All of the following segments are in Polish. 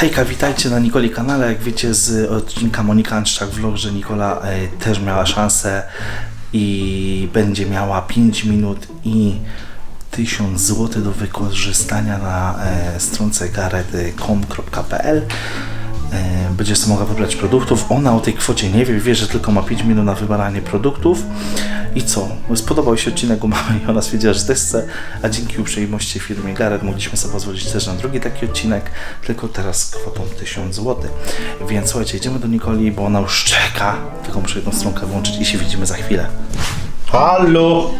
Hejka, witajcie na Nikoli kanale. Jak wiecie z odcinka Monika Anczak vlog, że Nikola e, też miała szansę i będzie miała 5 minut i 1000 zł do wykorzystania na e, stronce garet.com.pl e, będzie sobie mogła wybrać produktów. Ona o tej kwocie nie wie, wie, że tylko ma 5 minut na wybieranie produktów. I co? Spodobał się odcinek u mamy i ona stwierdziła, że też chce, a dzięki uprzejmości firmy Gareth mogliśmy sobie pozwolić też na drugi taki odcinek, tylko teraz z kwotą 1000 zł. Więc słuchajcie, idziemy do Nikoli, bo ona już czeka. Tylko muszę jedną stronkę włączyć i się widzimy za chwilę. Halo!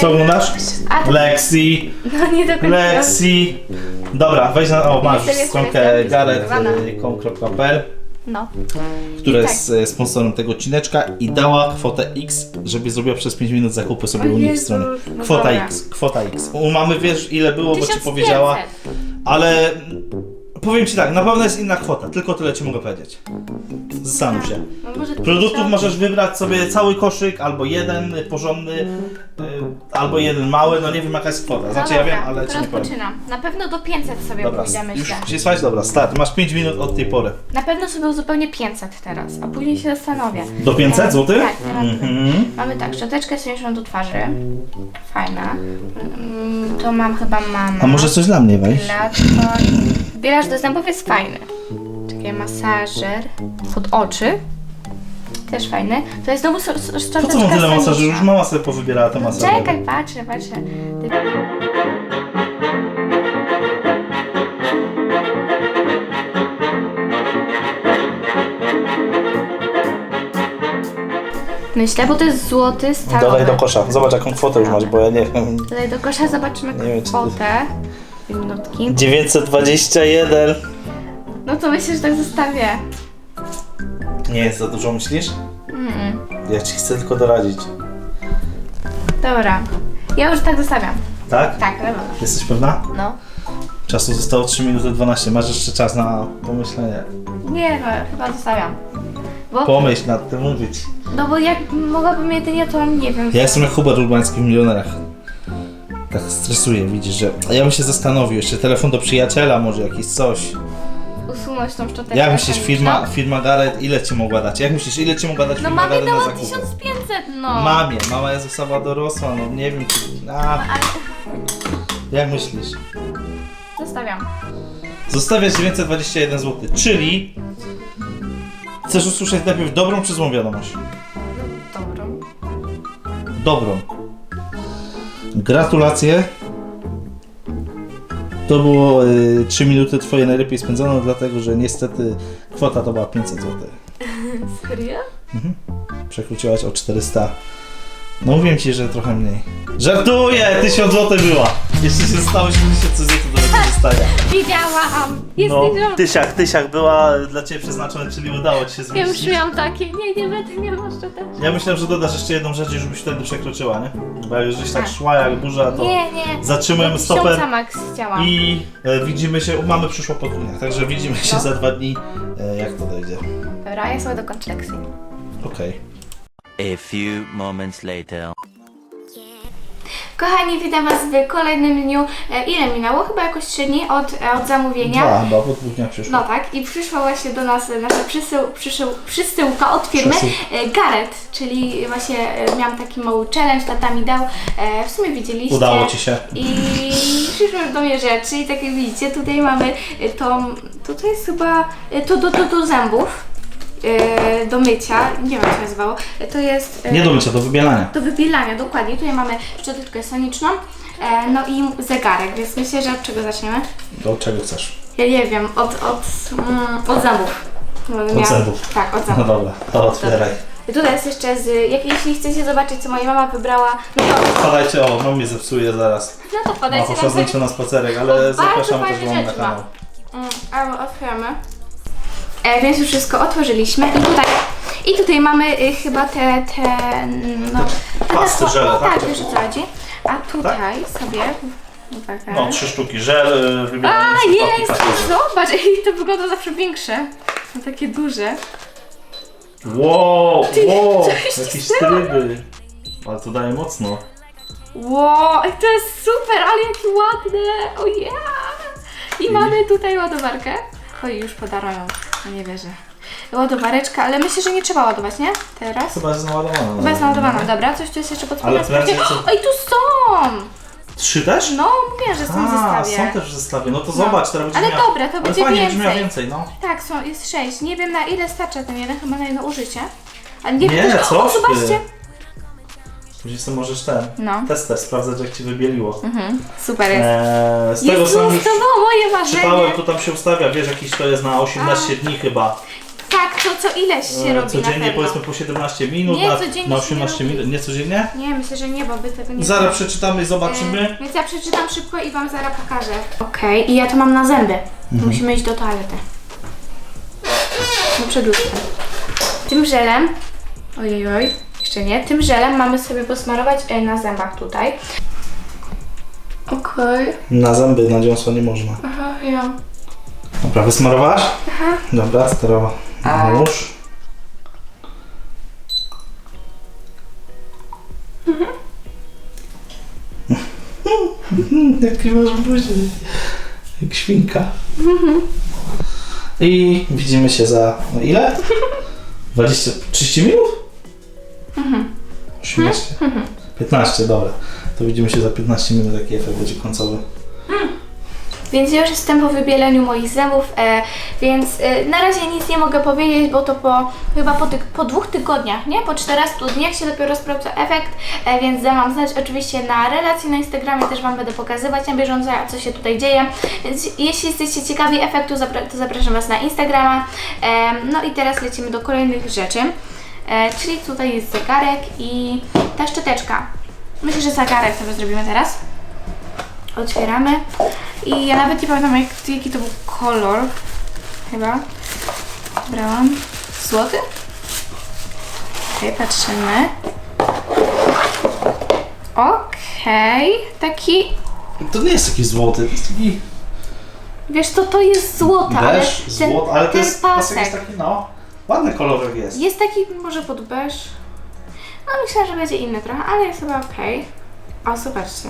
Co oglądasz? A Lexi! No nie do końca. Lexi! Dobra, weź na. O, masz Jestem, stronkę jestem, garet.com.pl No. która tak. jest e, sponsorem tego odcineczka i dała kwotę X, żeby zrobiła przez 5 minut zakupy sobie O u Jezu, stronie. no Kwota dobra. X, kwota X. U mamy wiesz ile było, bo ci 1500. powiedziała, ale powiem ci tak, na pewno jest inna kwota, tylko tyle ci mogę powiedzieć. Zastanów się. No może Produktów możesz wybrać sobie cały koszyk, albo jeden porządny, y, albo jeden mały, no nie wiem jaka jest kwota. Znaczy no ja dobra, wiem, ale ci nie powiem. rozpoczynam. Na pewno do 500 sobie Dobra, pójdziemy, już myślę. się słuchaj, dobra, start. Masz 5 minut od tej pory. Na pewno sobie uzupełnię 500 teraz, a później się zastanowię. Do 500 zł? Tak, tak. Mhm. Mamy tak, szczoteczkę soniczną do twarzy. Fajna. Mm, To mam chyba mama. A może coś dla mnie weź? Lato. Bielasz do zębów jest fajny. Czekaj, masażer pod oczy. Też fajny. To jest znowu so- Po szczoteczka co mam tyle soniczna. Już mama sobie powybierała te masaże. Czekaj, patrzę, patrzę. Ty- Myślę, bo to jest złoty stalowy. Dodaj do kosza. Zobacz jaką kwotę już masz, bo ja nie wiem. Dodaj do kosza, zobaczymy Nie wiem, czy to- kwotę. Dwie minutki. 921. No to myślę, że tak zostawię. Nie jest za dużo, myślisz? Mm. Ja ci chcę tylko doradzić. Dobra. Ja już tak zostawiam. Tak? Tak, pewno. Jesteś pewna? No. Czasu zostało 3 minuty 12. Masz jeszcze czas na pomyślenie. Nie, no, chyba zostawiam. Bo, Pomyśl nad tym mówić. no bo jak mogłabym jedynie to, nie wiem. Ja jestem jak Hubert Urbański w Milionerach. Tak stresuję, widzisz, że... A ja bym się zastanowił, jeszcze telefon do przyjaciela, może jakiś coś. Usunąć tą szczoteczkę. Jak myślisz, firma, firma Gareth, ile ci mogła dać? Jak myślisz, ile ci mogła dać No firma mamie Gareth na dała zakupy? 1500, no. Mamie, mama jest osoba dorosła, no nie wiem czy... A, Ale jak myślisz? zostawiam. Zostawiasz 921 zł, czyli... Chcesz usłyszeć najpierw dobrą czy złą wiadomość? Dobrą. Dobrą. Gratulacje. To było y, 3 minuty twoje najlepiej spędzone, dlatego że niestety kwota to była 500 zł. Serio? Przekroczyłaś o 400. No mówiłem ci, że trochę mniej. Żartuję! 1000 zł była! Jeszcze się stało 70 zł do wykorzystania. Wiedziałam. Jest No, wiedziałam. tysiak, tysiak była dla ciebie przeznaczona, czyli udało ci się Ja już miałam takie. Nie, nie będę miała szczoteczki. Ja myślałem, że dodasz jeszcze jedną rzecz, i żebyś wtedy przekroczyła, nie? Bo jak żeś tak A. szła jak burza, to Nie, nie. tysiąca stoper max chciałam. i e, widzimy się, mamy przyszło po dniach, także widzimy się No. za dwa dni, e, jak to dojdzie. Dobra, ja sobie dokończę lekcję. Okej. A few moments later. Kochani, witam Was w kolejnym dniu. E, ile minęło? Chyba jakoś 3 dni od, e, od zamówienia. Dwa chyba, po dwóch dniach przyszło. No tak, i przyszła właśnie do nas e, nasza przysył, przysył, przysyłka od firmy e, Gareth, czyli właśnie e, miałam taki mały challenge, tata mi dał, e, w sumie widzieliście. Udało ci się. I przyszły do mnie rzeczy i tak jak widzicie, tutaj mamy e, tą, to, to jest chyba, e, to do, do, do zębów, e, do mycia, nie wiem jak się nazywało, to jest... e, Nie do mycia, do wybielania. do wybielania, dokładnie. Tutaj mamy szczoteczkę soniczną, e, no i zegarek, więc myślę, że od czego zaczniemy? Do czego chcesz? Ja nie wiem, od, od, mm, od zębów. Od zębów. Tak, od No zębów. dobra, to otwieraj. Tutaj jest jeszcze z, jak, jeśli chcecie zobaczyć, co moja mama wybrała, no to, Wpadajcie, o, no mnie zepsuje zaraz. no to poszła tam z nim na spacerek, ale Bardzo zapraszam też fajne wam na rzeczy kanał. Mm, a otwieramy. E, więc już wszystko otworzyliśmy i tutaj, i tutaj mamy y, chyba te, te, no... te- pasty, te- żele, no, tak? tak, wiesz o co chodzi. A tutaj sobie, uwaga. No, trzy sztuki żel, y, wybielany A, jest! Zobacz, i to wygląda zawsze większe. No, takie duże. Wow, Ty, wow, coś ci jakieś stało? tryby. Ale to daje mocno. Wow, ej, to jest super, ale jakie ładne! O yeah! I mamy tutaj ładowarkę. Oj, już podarują. No nie wierzę. Ładowareczka, ale myślę, że nie trzeba ładować, nie? Teraz? Chyba jest naładowana. Chyba jest naładowana, dobra. Coś tu jest jeszcze pod Ale spodem. co- Oj, tu są! Trzy też? No, mówię, że są w A, zestawie. są też w zestawie. No to zobacz, teraz będzie Ale miała... dobra, to Ale będzie fajnie, będzie miała więcej. więcej, no. Tak, są, jest sześć. Nie wiem na ile starcza ten jeden, chyba na jedno użycie. Ale nie, Nie, też... coś O, ty. zobaczcie! Później sobie możesz ten No. tester sprawdzać, jak ci wybieliło. Mhm, super jest. Eee, z tego Jezus, co już to było moje marzenie. czytałem, to tam się ustawia, wiesz, jakiś to jest na 18 dni chyba. Tak, to co ileś się Eee, robi na codziennie pewno. powiedzmy po 17 minut, Nie, na, codziennie na się nie 18 robi. minut. Nie codziennie? Nie, myślę, że nie, bo by tego nie Zaraz przeczytamy i zobaczymy. E, Więc ja przeczytam szybko i Wam zaraz pokażę. Okej, i ja to mam na zęby. Mhm. Musimy iść do toalety. No przed lustrem. Tym żelem, ojej, oj, jeszcze nie, tym żelem mamy sobie posmarować e, na zębach tutaj. Okej, Na zęby na dziąsło nie można. aha, ja. Dobra, wysmarowałaś? Dobra, sterowa. Nóż. Jaki masz buzi. Jak świnka. I widzimy się za no ile? 20, 30 minut? 18? 15, dobra. To widzimy się za 15 minut, jaki efekt będzie końcowy. Więc ja już jestem po wybieleniu moich zębów, e, więc e, na razie nic nie mogę powiedzieć, bo to po chyba po, po dwóch tygodniach, nie? Po 14 dniach się dopiero sprawdza efekt, e, więc dam Wam znać oczywiście na relacji na Instagramie, też Wam będę pokazywać na bieżąco, co się tutaj dzieje. Więc jeśli jesteście ciekawi efektu, zapra- to zapraszam Was na Instagrama. E, no i teraz lecimy do kolejnych rzeczy, czyli tutaj jest zegarek i ta szczoteczka. Myślę, że zegarek sobie zrobimy teraz. Otwieramy. I ja nawet nie pamiętam jak, jaki to był kolor. Chyba. Brałam. Złoty? Okej, patrzymy. Okej, taki. To nie jest taki złoty, to jest taki Wiesz to to jest złota, ale Deszcz, ten, złot, ale to ten pasek jest taki, no, ładny kolorek jest. jest taki może pod beż. No myślę, że będzie inny trochę, ale jest chyba okej. O, zobaczcie.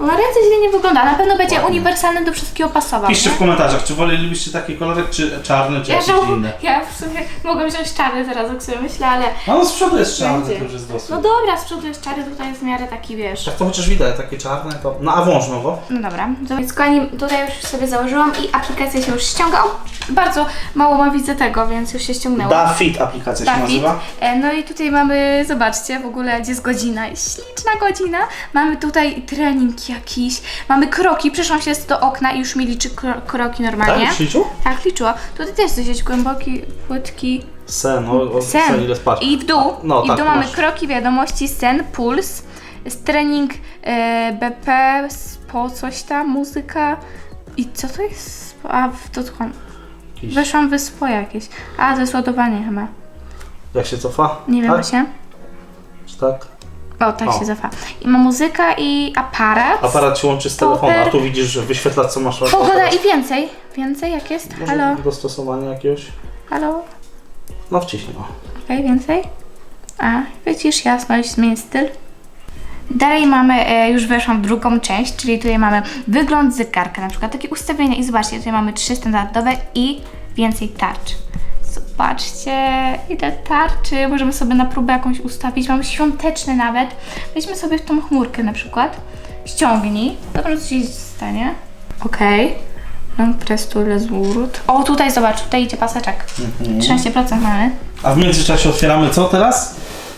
Na ręce źle nie wygląda, na pewno będzie Ładnie. uniwersalny do wszystkiego pasował. Piszcie nie? w komentarzach, czy wolelibyście taki kolorek, czy czarny, czy Ja, jakiś żałuję, inny. ja w sumie mogłam wziąć czarny teraz, jak sobie myślę, ale No, no z przodu jest czarny, Będzie. to już jest dosyć. no dobra, z przodu jest czarny, tutaj jest w miarę taki, wiesz. Jak to chociaż widać, takie czarne, to... No, a włącz nowo. No dobra, to więc kochani, tutaj już sobie założyłam i aplikacja się już ściąga. O, bardzo mało ma widzę tego, więc już się ściągnęło. Da Fit aplikacja się Dafit. nazywa. E, No i tutaj mamy, zobaczcie, w ogóle gdzie jest godzina, jest śliczna godzina. Mamy tutaj trening jakiś, mamy kroki, przeszłam się do okna i już mi liczy kro kroki normalnie. Tak, liczył? Tak, liczyła. Tutaj też dosyć głęboki, płytki, Sen, o, o sen. sen ile spać. I w dół, No, i w tak, dół mamy masz. kroki, wiadomości, sen, puls, trening e, BP, po coś tam, muzyka. I co to jest? A, w. Jakiś- Weszłam w spo jakieś. A, to jest ładowanie chyba. Jak się cofa? Nie wiem tak? właśnie. Czy tak? O, tak O. się zafa. I ma muzyka i aparat. Aparat się łączy z telefonem, a tu widzisz, że wyświetla co masz na Pogoda i więcej. Więcej jak jest? Może Halo? dostosowania jakiegoś? Halo? No wciśnij, o. Okej, więcej? A, widzisz, jasno, już zmienię styl. Dalej mamy, e, już weszłam w drugą część, czyli tutaj mamy wygląd zegarka, na przykład takie ustawienia i zobaczcie, tutaj mamy trzy standardowe i więcej tarcz. Zobaczcie, ile tarczy, możemy sobie na próbę jakąś ustawić, mamy świąteczne nawet. Weźmy sobie w tą chmurkę na przykład, ściągnij, dobrze co się stanie. Okej. Okay. Prestu Leswurut. O, tutaj zobacz, tutaj idzie paseczek. 13% mamy. A w międzyczasie otwieramy co teraz?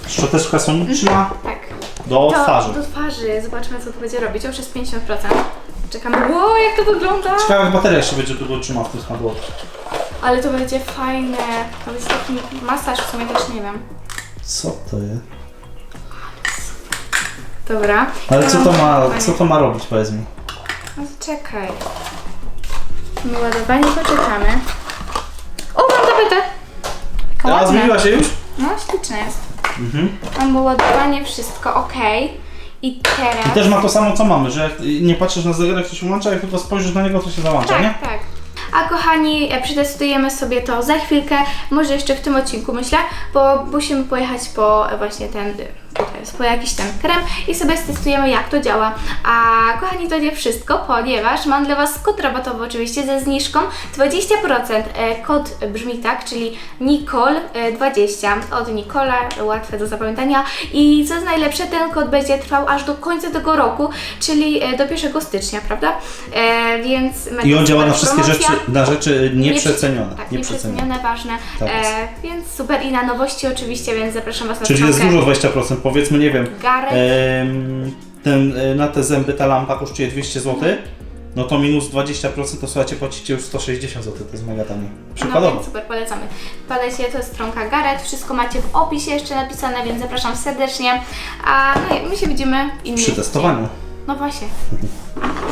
Szczoteczka soniczna Tak. do To twarzy. do twarzy. Zobaczmy, co to będzie robić. Już jest 50%. Czekamy. Ło, jak to wygląda! Ciekawe, jak bateria jeszcze będzie długo trzyma w tym smartwatchu. Ale to będzie fajne. To będzie taki masaż, w sumie też nie wiem. Co to jest? Dobra. Ale Ja co mam to ma, ładowanie. co to ma robić, powiedz mi? No to czekaj. Ładowanie poczekamy. O, mam tapetę! A ładna. zmieniła się już? No, śliczne jest. Mhm. Mam było ładowanie, wszystko ok. I teraz... I też ma to samo co mamy, że jak nie patrzysz na zegarek, to się włącza, jak tylko spojrzysz na niego, to się załącza, nie? Tak, tak. A kochani, e, przetestujemy sobie to za chwilkę, może jeszcze w tym odcinku myślę, bo musimy pojechać po e, właśnie ten jest po jakiś ten krem i sobie stestujemy jak to działa. A kochani, to nie wszystko, ponieważ mam dla Was kod rabatowy oczywiście ze zniżką 20%. E, Kod brzmi tak, czyli Nicole20 od Nicola, łatwe do zapamiętania. I co jest najlepsze, ten kod będzie trwał aż do końca tego roku, czyli e, do 1 stycznia, prawda? E, więc I on działa na wszystkie promocja. rzeczy, na rzeczy nieprzecenione. Tak, nieprzecenione. ważne. Tak jest. e, więc super i na nowości oczywiście, więc zapraszam Was na Czyli jest stronkę. dużo 20%, powiedzmy, nie wiem. Em, ten, e, na te zęby ta lampa kosztuje 200 zł. No to minus 20% to słuchajcie, płacicie już 160 zł, to jest mega tanie. No Przykładowo. więc super, polecamy. Wpadajcie, to jest stronka Gareth, wszystko macie w opisie jeszcze napisane, więc zapraszam serdecznie. A no i my się widzimy inny Przy testowaniu. No właśnie.